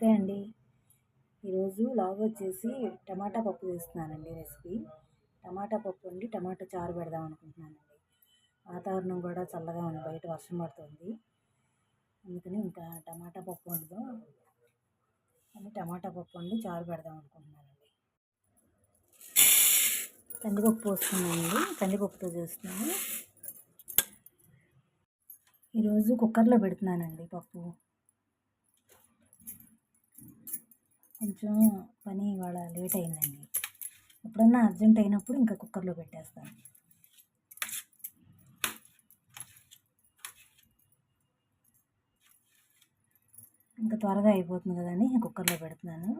నమస్తే అండి. ఈరోజు లాగ్ వచ్చేసి టమాటా పప్పు చేస్తున్నానండి రెసిపీ. టమాటా పప్పు అండి టమాటా చారు పెడదాం అనుకుంటున్నానండి. వాతావరణం కూడా చల్లగా ఉంది బయట వర్షం పడుతుంది. అందుకని ఇంకా టమాటా పప్పు వండుదాం. అని టమాటా పప్పు వండి చారు పెడదాం అనుకుంటున్నానండి. కందిపప్పు పోస్తున్నానండి కందిపప్పుతో చేస్తున్నాను. ఈరోజు కుక్కర్లో పెడుతున్నానండి పప్పు. కొంచెం పని ఇవాళ లేట్ అయిందండి. ఎప్పుడన్నా అర్జెంట్ అయినప్పుడు ఇంకా కుక్కర్లో పెట్టేస్తాను ఇంకా త్వరగా అయిపోతుంది కదండి కుక్కర్లో పెడుతున్నాను.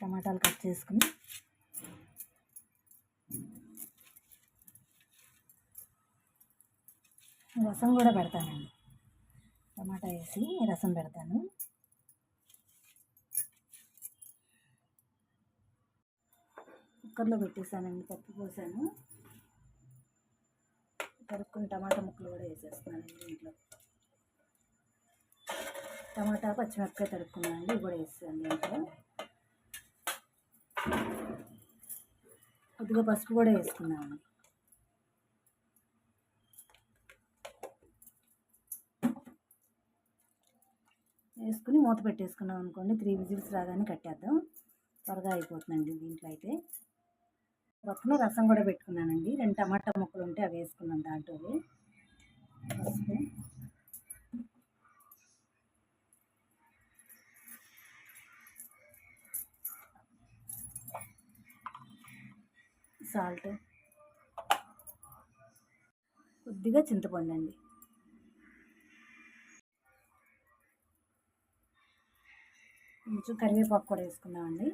టమాటాలు కట్ చేసుకుని. రసం కూడా పెడతానండి. టమాటా వేసి రసం పెడతాను. కుక్కర్లో పెట్టేసానండి పప్పు పోసాను తరుక్కుని టమాటా ముక్కలు కూడా వేసేస్తున్నానండి దీంట్లో టమాటా పచ్చిమిరపకాయ తరుక్కున్నానండి ఇవి కూడా వేస్తాను దీంట్లో కొద్దిగా పసుపు కూడా వేసుకున్నాను. వేసుకుని మూత పెట్టేసుకున్నాం అనుకోండి త్రీ విజిల్స్ రాగానే కట్టేద్దాం. త్వరగా అయిపోతుందండి దీంట్లో అయితే. పక్కన రసం కూడా పెట్టుకున్నానండి. రెండు టమాటా ముక్కలు ఉంటే అవి వేసుకున్నాను దాంట్లో పసుపు సాల్ట్. కొద్దిగా చింతపండు అండి. కొంచెం కరివేపాకు కూడా వేసుకున్నామండి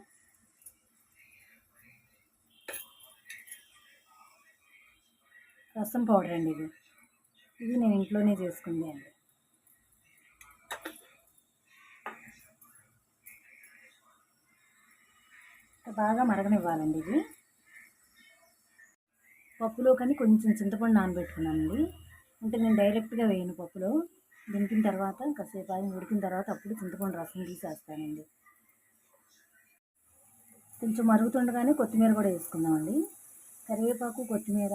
రసం పౌడర్ అండి ఇది. ఇది నేను ఇంట్లోనే చేసుకుంది అండి. బాగా మరగనివ్వాలండి ఇది. పప్పులో కానీ కొంచెం చింతపండు నానబెట్టుకున్నానండి. అంటే నేను డైరెక్ట్గా వేయను పప్పులో. దింపిన తర్వాత కాసేపు ఆగి ఉడికిన తర్వాత అప్పుడు చింతపండు రసం తీసేస్తానండి. కొంచెం మరుగుతుండగానే కొత్తిమీర కూడా వేసుకుందామండి. కరివేపాకు కొత్తిమీర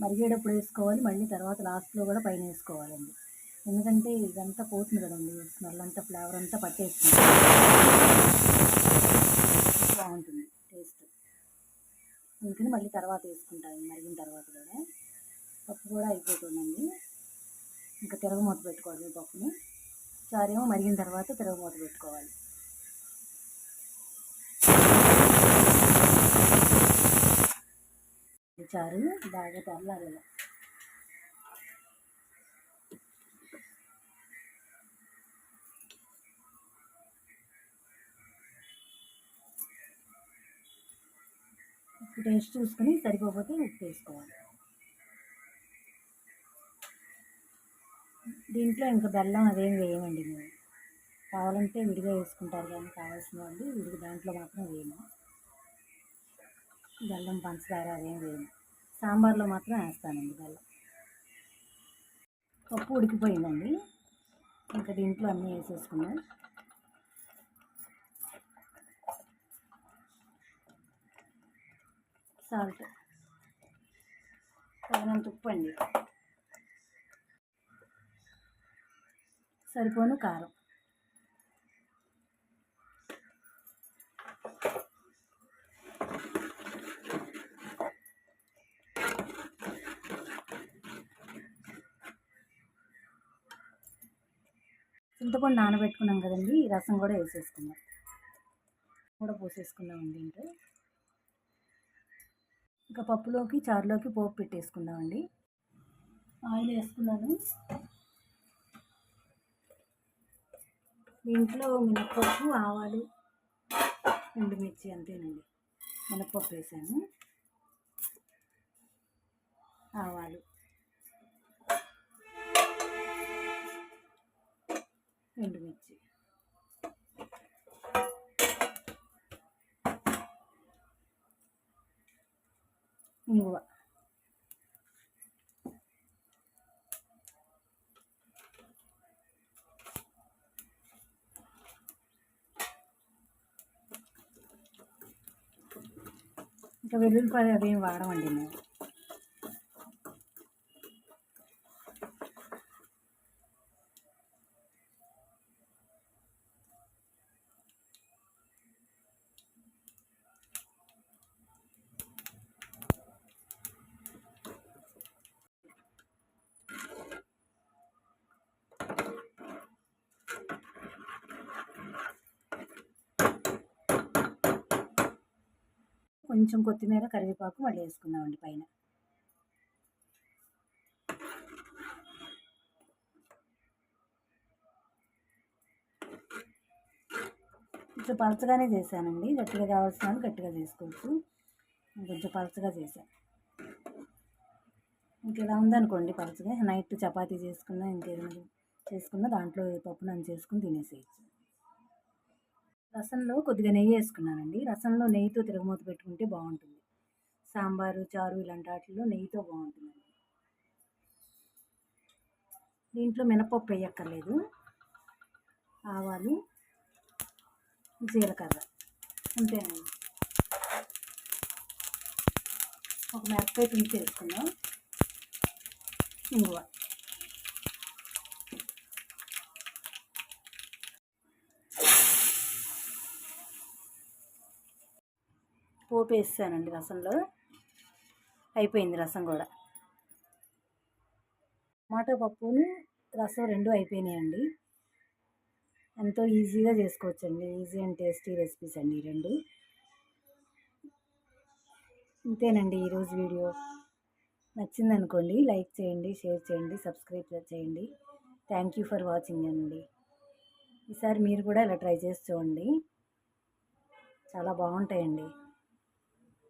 మరిగేటప్పుడు వేసుకోవాలి మళ్ళీ తర్వాత లాస్ట్లో కూడా పైన వేసుకోవాలండి. ఎందుకంటే ఇదంతా పోతుంది కదండి స్మెల్ అంతా ఫ్లేవర్ అంతా పట్టేస్తుంది. బాగుంటుంది టేస్ట్. అందుకని మళ్ళీ తర్వాత వేసుకుంటాను మరిగిన తర్వాత కూడా. పప్పు కూడా అయిపోతుందండి. ఇంకా తిరగమూత పెట్టుకోవాలి పప్పుని. చారేమో మరిగిన తర్వాత తిరగమూత పెట్టుకోవాలి. చారు బాగా తరలాలి ఉప్పు టేస్ట్ చూసుకొని సరిపోతే ఉప్పు వేసుకోవాలి. దీంట్లో ఇంకా బెల్లం అదేం వేయమండి మేము. కావాలంటే విడిగా వేసుకుంటారు కానీ కావాల్సిన వాళ్ళు విడిగా దాంట్లో మాత్రం వేయము. బెల్లం పంచదార అదేం వేయము. సాంబార్లో మాత్రం వేస్తానండి బెల్లం. పప్పు ఉడికిపోయిందండి. ఇంకా దీంట్లో అన్నీ వేసేసుకున్నాం. సాల్ట్. తగినంత ఉప్పు అండి. సరిపోను కారం. చింతపండు నానబెట్టుకున్నాం కదండి. ఈ రసం కూడా వేసేసుకున్నాం కూడా పోసేసుకున్నాం దీంట్లో ఇంకా పప్పులోకి చారులోకి పోపు పెట్టేసుకుందామండి ఆయిల్ వేసుకున్నాను. దీంట్లో మినప్పప్పు ఆవాలు ఎండుమిర్చి అంతేనండి. మినప్పప్పు వేసాను. ఆవాలు. ഇങ്ങുവ ഇപ്പൊ വലിയ പഴയ അധികം വാടം വണ്ടി തന്നെ కొంచెం కొత్తిమీర కరివేపాకు మళ్ళీ వేసుకుందామండి పైన. కొంచెం పలచగానే చేశానండి. గట్టిగా కావాల్సిన వాళ్ళు గట్టిగా చేసుకోవచ్చు. కొంచెం పలచగా చేశాను ఇంకెలా ఉందనుకోండి పలచగా. నైట్ చపాతీ చేసుకున్నా ఇంకేదైనా చేసుకున్నా దాంట్లో పప్పు నన్ను చేసుకుని తినేసేయచ్చు. రసంలో కొద్దిగా నెయ్యి వేసుకున్నానండి. రసంలో నెయ్యితో తిరగమూత పెట్టుకుంటే బాగుంటుంది. సాంబారు చారు ఇలాంటి వాటిల్లో నెయ్యితో బాగుంటుందండి. దీంట్లో మినపప్పు వేయక్కర్లేదు. ఆవాలు జీలకర్ర. అంతేనండి. ఒక మిరపకాయ పించి వేసుకుందాం ఇంగువ. పోపు వేసానండి రసంలో. అయిపోయింది రసం కూడా. టమాటో పప్పుని రసం రెండు అయిపోయినాయండి. ఎంతో ఈజీగా చేసుకోవచ్చండి. ఈజీ అండ్ టేస్టీ రెసిపీస్ అండి ఈ రెండు. ఇంతేనండి ఈరోజు వీడియో. నచ్చింది అనుకోండి లైక్ చేయండి షేర్ చేయండి సబ్స్క్రైబ్ చేయండి. థ్యాంక్ యూ ఫర్ వాచింగ్ అండి. ఈసారి మీరు కూడా ఇలా ట్రై చేసి చూడండి. చాలా బాగుంటాయండి.